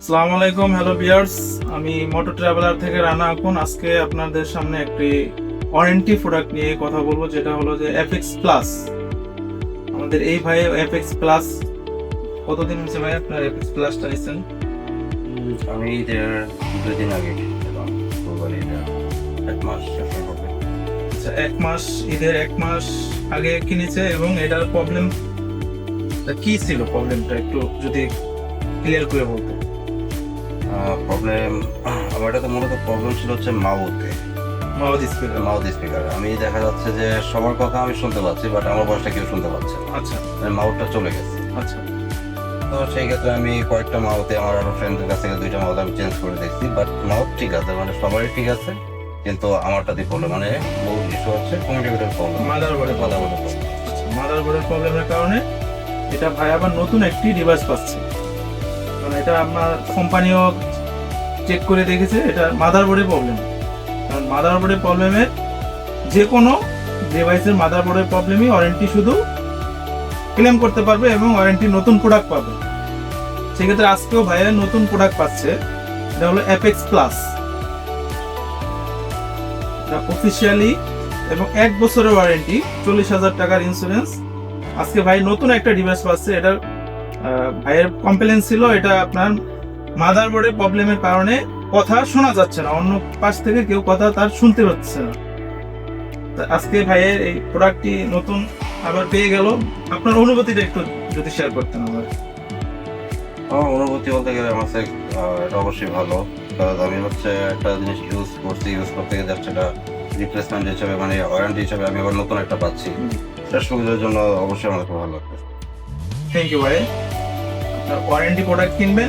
আসসালামু আলাইকুম হ্যালো বিয়ার্স আমি মোটর ট্রাভেলার থেকে রানা আকুন। আজকে আপনাদের সামনে একটি ওয়ারেন্টি প্রোডাক্ট নিয়ে কথা বলব যেটা হলো যে এফএক্স প্লাস আমাদের এই ভাই এফএক্স প্লাস কতদিন হয়েছে ভাই আপনার এফএক্স প্লাসটা নিয়েছেন আমি ঈদের দুই দিন আগে এক মাস আচ্ছা এক মাস ঈদের এক মাস আগে কিনেছে এবং এটার প্রবলেম কি ছিল প্রবলেমটা একটু যদি ক্লিয়ার করে বলতে প্রবলেম আমার এটাতে মূলত প্রবলেম ছিল হচ্ছে মাউথে। মাউথ স্পিকার মাউথ স্পিকার আমি দেখা যাচ্ছে যে সবার কথা আমি শুনতে পাচ্ছি বাট আমার ভয়েসটা কেউ শুনতে পাচ্ছে আচ্ছা। মাউথটা চলে গেছে। আচ্ছা। তো সেই ক্ষেত্রে আমি কয়েকটা মাউথে আমার আরও ফ্রেন্ডের কাছ থেকে দুইটা মাউথ আমি চেঞ্জ করে দেখছি বাট মাউথ ঠিক আছে মানে সবারই ঠিক আছে কিন্তু আমারটা দিয়ে প্রবলেম মানে মূল ইস্যু হচ্ছে কমিউনিকেটের প্রবলেম মাদারবোর্ডে কথা বলে প্রবলেম মাদারবোর্ডের প্রবলেমের কারণে এটা ভাই আবার নতুন একটি ডিভাইস পাচ্ছে। কারণ এটা আপনার কোম্পানিও চেক করে দেখেছে, এটা মাদারবোর্ডের প্রবলেম কারণ মাদারবোর্ডের প্রবলেমের যে কোনো ডিভাইসের মাদারবোর্ডের প্রবলেমই ওয়ারেন্টি শুধু ক্লেম করতে পারবে এবং ওয়ারেন্টি নতুন প্রোডাক্ট পাবে। সেক্ষেত্রে আজকেও ভাইয়ের নতুন প্রোডাক্ট পাচ্ছে, এটা হলো অ্যাপেক্স প্লাস এটা অফিসিয়ালি এবং এক বছরের ওয়ারেন্টি চল্লিশ হাজার টাকার ইন্স্যুরেন্স আজকে ভাই নতুন একটা ডিভাইস পাচ্ছে, এটা ভাইয়ের কমপ্লেন ছিল, এটা আপনার মাদারবোর্ডের প্রবলেমের কারণে কথা শোনা যাচ্ছে না। অন্য পাশ থেকে কেউ কথা তার শুনতে পাচ্ছে না। আজকে ভাইয়ের এই প্রোডাক্টটি নতুন আবার পেয়ে গেল। আপনার অনুভূতিটা একটু যদি শেয়ার করতেন আমার আমার অনুভূতি বলতে গেলে আমার এটা অবশ্যই ভালো। কারণ আমি হচ্ছে একটা জিনিস ইউজ করছি ইউজ করতে গিয়ে যাচ্ছে এটা রিপ্লেসমেন্ট হিসেবে মানে ওয়ারেন্টি হিসেবে আমি আবার নতুন একটা পাচ্ছি। এটা সুবিধার জন্য অবশ্যই আমার খুব ভালো লাগবে থ্যাংক ইউ ভাই। আপনার ওয়ারেন্টি প্রোডাক্ট কিনবেন